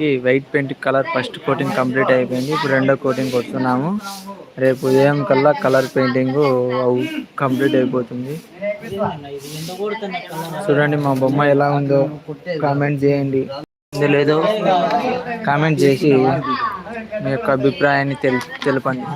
మనకి white paint colour first coating complete అయిపోయింది. ఇప్పుడు రెండో కోటింగ్ కొడుతున్నాము. రేపు ఉదయం కల్లా కలర్ పెయింటింగ్ కంప్లీట్ అయిపోతుంది. చూడండి మా బొమ్మ ఎలా ఉందో. కామెంట్ చేయండి. లేదో కామెంట్ చేసి మీ యొక్క అభిప్రాయాన్ని తెల్ తెలపండి.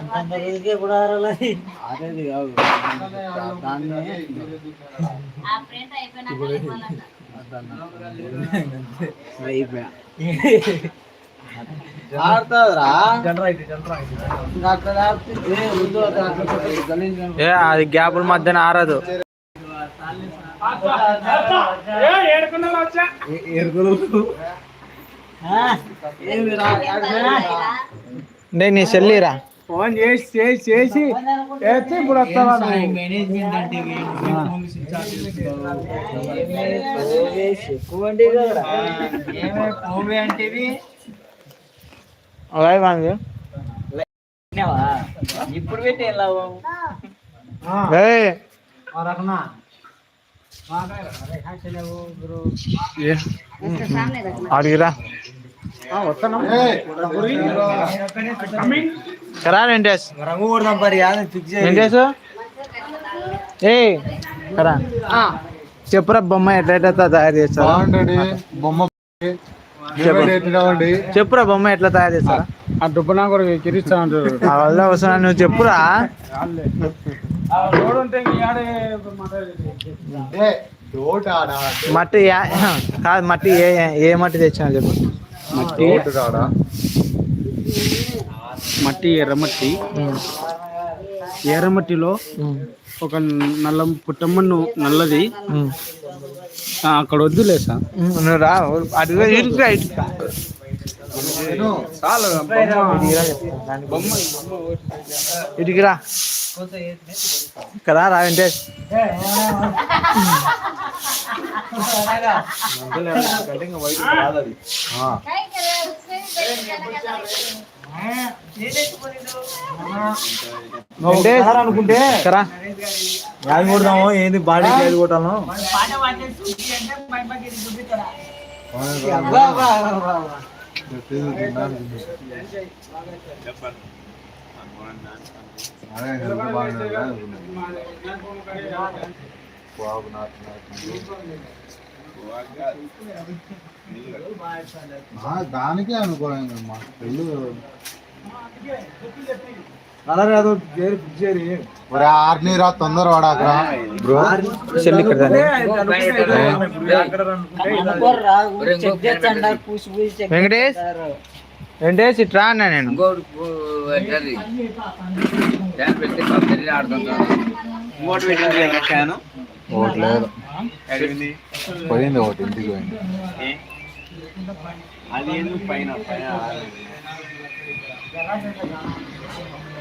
ఏ అది గ్యాపుల మధ్యన ఆరదు. అంటే నీ చెల్లిరా ఫోన్ చేసి చేసి చేసి చేస్తే ఇప్పుడు వస్తావా. ఇప్పుడు పెట్టి అడిగిరా. కరా వెంకటేష్. రంగు కొడదాం పరి ఫిక్స్ వెంకటేష్? ఏ కరా. చెప్పురా బొమ్మ ఎట్లయితే తయారు చేస్తారా? బొమ్మ. చెప్పురా బొమ్మ ఎట్లా తయారు చేస్తారా? ఆ దుబ్బనా కూడా కిరిస్తా ఉంటారు వల్ల అవసరం నువ్వు చెప్పురా. మట్టి యా- కాదు మట్టి ఏ ఏ మట్టి తెచ్చినా చెప్పు. మట్టి. మట్టి ఎర్రమట్టి. ఎర్రమట్టిలో ఒక నల్ల పుట్టమ్మను నల్లది. అక్కడ వద్దులే సార్. ఉమ్, కదా రా వెంకటేష్? అనుకుంటే. కరా యాది కొడదాము ఏంది బాడీ ఏది కొట్టాను దానికే అనుకోలేదు మా పెళ్ళు. తొందర వాడాకరా. బ్రో చెల్లి ఇక్కడ వెంకటేష్. వెంకటేష్ ఇట్రా అన్నా నేను. ఒకటి లేదు. పోయింది ఒకటి ఇంటికి పోయింది.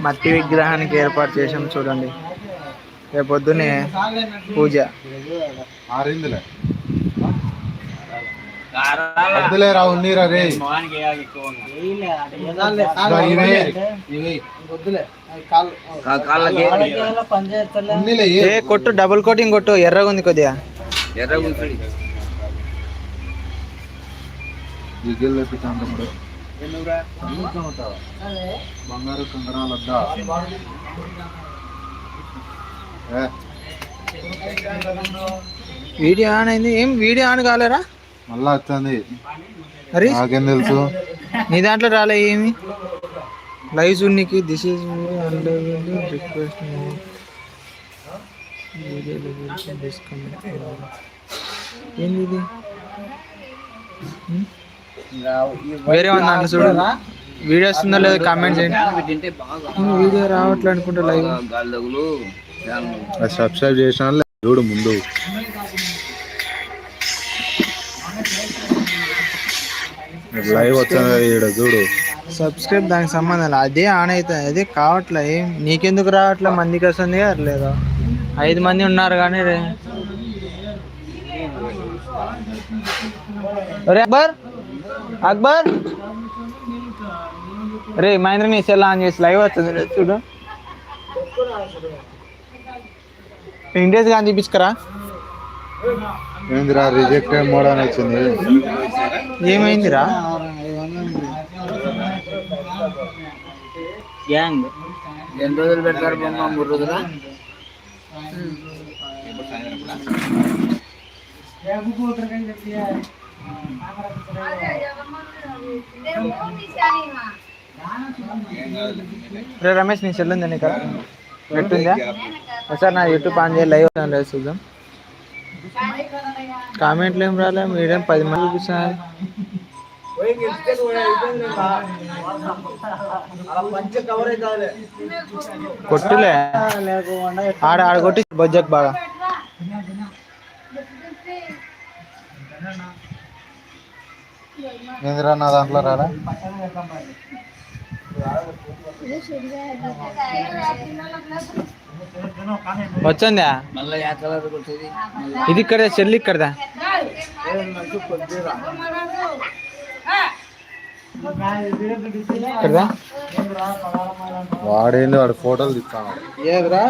మట్టి విగ్రహానికి ఏర్పాటు చేసాం చూడండి. రేపు పొద్దునే పూజ. ఆరిందిలే? వద్దులేరా ఉన్నీరా రే. ఏ ఏ కొట్టు డబుల్ కోటింగ్ కొట్టు ఎర్రగా ఉంది కొద్దిగా. తెప్పించాము బంగారు కంకణాలు వద్దా. వీడియో ఆన్ అయింది. ఏం వీడియో ఆన్ కాలేరా? మళ్ళా మరి? నాకేం తెలుసు. నీ దాంట్లో రాలే ఏమి? లైవ్ చూడనికి దిస్ ఈజ్ రిక్వెస్ట్ ఏంది ఇది? వేరే ఉంది దాంట్లో చూడు. వీడియో వస్తుందో లేదో కామెంట్ చేయండి. వీడియో రావట్లే అనుకుంటా లైవ్. సబ్స్క్రైబ్ చేసిన చూడు ముందు. లైవ్ వచ్చింది ఈడ చూడు. సబ్స్క్రైబ్ దానికి సంబంధం లేదు. అదే ఆన్ అవుతుంది అదే కావట్లే. నీకెందుకు రావట్లే? మందికి వస్తుంది లేదా? ఐదు మంది ఉన్నారు కానీ రే. ఒరే అక్బర్! అక్బర్! రే మహేంద్ర నీ సెల్ ఆన్ చేసి లైవ్ వస్తుంది రే, చూడు. ఇండియస్ కానీ చూపించుకరా ఏందిరా రిజెక్టెడ్ మోడ్ అని వచ్చింది? ఏమైందిరా? గ్యాంగ్ ఎన్ని రోజులు పెడతారు బొమ్మ? మూడు రోజులా? రే రమేష్ నీ సెల్ ఉందండి ఇక్కడ పెట్టుందా ఒకసారి నా యూట్యూబ్ ఆన్ చేయాలి లైవ్ లేదు చూద్దాం. కామెంట్లు ఏం రాలే మీరేం పది మంది చూపిస్తున్నారు కొట్టులే. ఆడ ఆడ కొట్టి బొజ్జకు బాగా. ఏందిరా నా దాంట్లో రాడా వచ్చిందా? ఇది ఇక్కడ చెల్లి ఇక్కడదా? వాడేంది వాడు ఫోటోలు తీస్తాను. ఇక్కడదా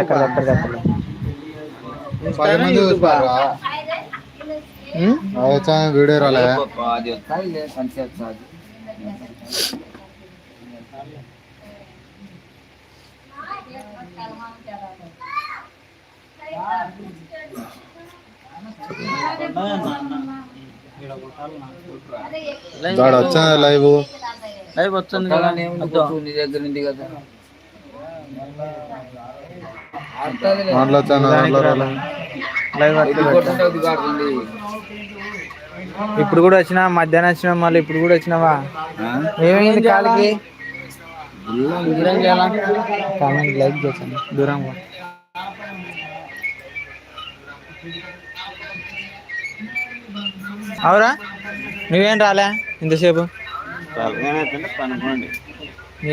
ఇక్కడదా ఇక్కడదా ఇక్కడదా పది మంది చూస్తారా? ఉం? వచ్చా వీడియో రాలే. లైవ్? లైవ్ వస్తుంది కదా. నా రాలే. లైవ్ వస్తుంది ఇప్పుడు కూడా వచ్చినా మధ్యాహ్నం వచ్చినా మళ్ళీ ఇప్పుడు కూడా వచ్చినావా? ఏమైంది కాలికి? దూరం చేయాలా కామెంట్ లైక్ చేశాను. దూరం పో. అవురా? నువ్వేం రాలే ఇంతసేపు?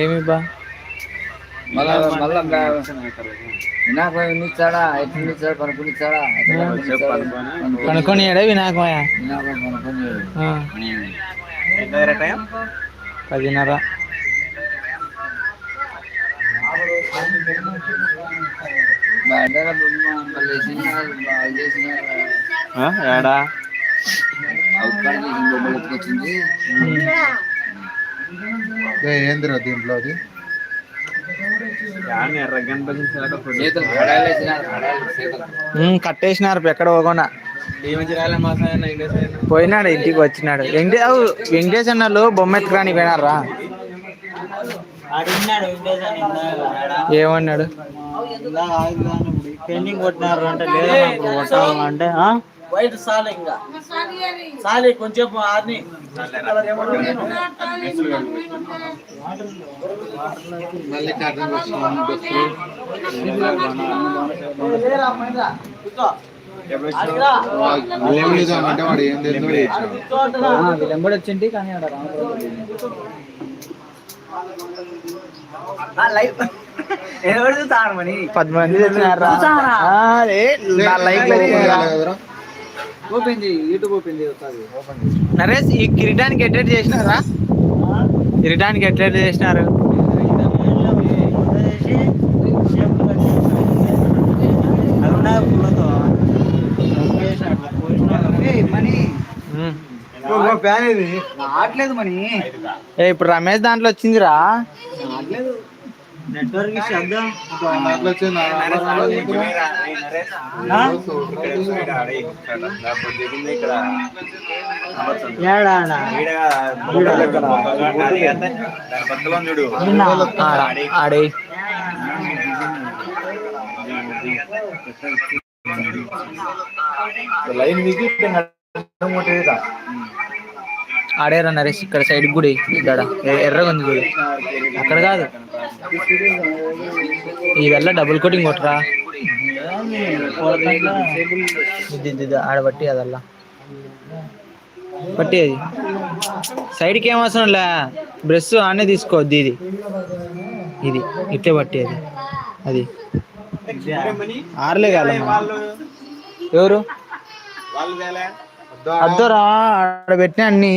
ఏమి బా కనుక్కొని ఏడా వినాయకమయ్య. పదిన్నర. ఏడా? ఏ, ఏందిరా దీంట్లో అది? కట్టేసినారు ఎక్కడ పోకుండా. పోయినాడు ఇంటికి వచ్చినాడు. వెంకటే వెంకటేష్ అన్నలు బొమ్మ ఎత్తుకురాని పోయినారా? ఏమన్నాడు? పెండింగ్ కొట్టినారు అంటే కొట్టాలంటే? వైట్ సాలి ఇంకా. సాలి కొంచెం ఆర్ని. మళ్ళీ కర్రీ ఏం లేదామంటే వాడు ఏం తెలియదు విలంబడి వచ్చింటి కానీ ఆడ పది మంది నరేష్ ఈ కిరీటానికి ఎట్లెట్ చేసినారా? కిరీటానికి ఎట్లెట్ చేసినారు? ఇప్పుడు రమేష్ దాంట్లో వచ్చిందిరా. నెట్వర్క్ శబ్దం ఆడే. లైన్ దిగి ఆడేరా నరేష్ ఇక్కడ సైడ్ గుడి ఇక్కడ ఎర్రగా ఉంది గుడి అక్కడ కాదు. ఇదల్లా డబుల్ కోటింగ్ కొట్టరా. ఇది ఇది, ఇది, ఆడ బట్టి అదల్లా. బట్టి అది. సైడ్కి ఏం అవసరం లే. బ్రష్ ఆనే తీసుకోవద్దు ఇది ఇది. ఇట్టే బట్టి అది. అది. ఆర్లే కాలే ఎవరు? అద్దరా? ఆడ పెట్టిన అన్ని.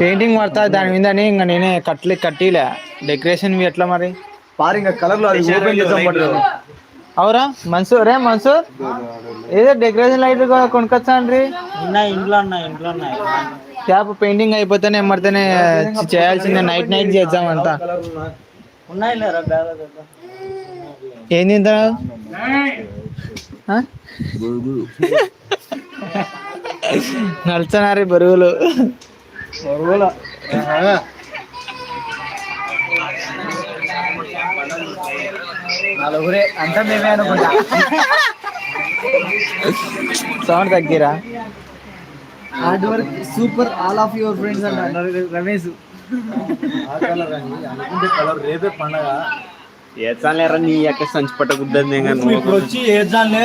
పెయింటింగ్ పడతా దాని మీద అని ఇంకా నేనే కట్లే కట్టిలే. డెకరేషన్ ఎట్లా మరి? పారి ఇంకా కలర్లో అది ఓపెన్ చేద్దాం పట్టు. అవురా? మన్సూర్ రే మన్సూర్. ఏదో డెకరేషన్ లైట్ కొనుక్కొచ్చాండ్రి ఇంట్లో ఉన్నాయి ఇంట్లో ఉన్నాయి. ట్యాప్ పెయింటింగ్ అయిపోతేనే ఎమ్మడితేనే చేయాల్సిందే. నైట్ నైట్ బ్యాగ్ దగ్గర ఏం తింటావు ఆ? నడుచున్నారే బరువులు. నలుగురే. అంతా మేమే అనుకుంటా. Sound తగ్గిరా? Hard work super. All of your friends అంటారు రమేష్. రేపే పండగ ఏచాలేరా నీ యొక్క సంచి పట్టకుద్దని వచ్చి ఏద్దాంలే